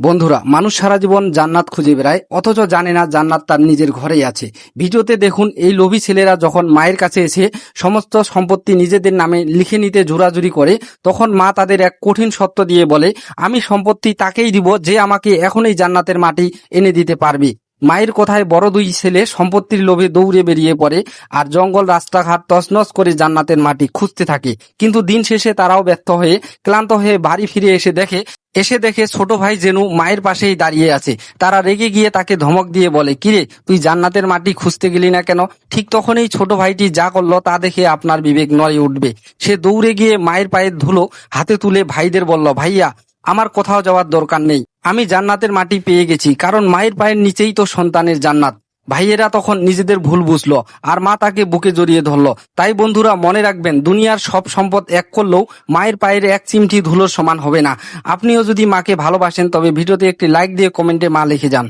বন্ধুরা, মানুষ সারা জীবন জান্নাত খুঁজে বেড়ায়, অথচ জানে না জান্নাত তার নিজের ঘরেই আছে। ভিডিওতে দেখুন, এই লোভী ছেলেরা যখন মায়ের কাছে এসে সমস্ত সম্পত্তি নিজেদের নামে লিখে নিতে জোরাজুরি করে, তখন মা তাদের এক কঠিন সত্য দিয়ে বলে, আমি সম্পত্তি তাকেই দিব যে আমাকে এখনই জান্নাতের মাটি এনে দিতে পারবে। মায়ের কথায় বড় দুই ছেলে সম্পত্তির লোভে দৌড়ে বেরিয়ে পড়ে আর জঙ্গল, রাস্তাঘাট তছনছ করে জান্নাতের মাটি খুঁজতে থাকে। কিন্তু দিন শেষে তারাও ব্যর্থ হয়ে, ক্লান্ত হয়ে বাড়ি ফিরে এসে দেখে এসে দেখে ছোট ভাই জেনু মায়ের পাশেই দাঁড়িয়ে আছে। তারা রেগে গিয়ে তাকে ধমক দিয়ে বলে কিরে তুই জান্নাতের মাটি খুঁজতে গেলি না কেন? ঠিক তখনই ছোট ভাইটি যা করল তা দেখে আপনার বিবেক নড়ে উঠবে। সে দৌড়ে গিয়ে মায়ের পায়ের ধুলো হাতে তুলে ভাইদের বলল, ভাইয়া, আমার কোথাও যাওয়ার দরকার নেই। আমি জান্নাতের মাটি পেয়ে গেছি, কারণ মায়ের পায়ের নিচেই তো সন্তানের জান্নাত। ভাইয়েরা তখন নিজেদের ভুল বুঝলো আর মা তাকে বুকে জড়িয়ে ধরলো। তাই বন্ধুরা মনে রাখবেন, দুনিয়ার সব সম্পদ এক করলেও মায়ের পায়ের এক চিমটি ধুলোর সমান হবে না। আপনিও যদি মাকে ভালোবাসেন, তবে ভিডিওতে একটি লাইক দিয়ে কমেন্টে মা লিখে যান।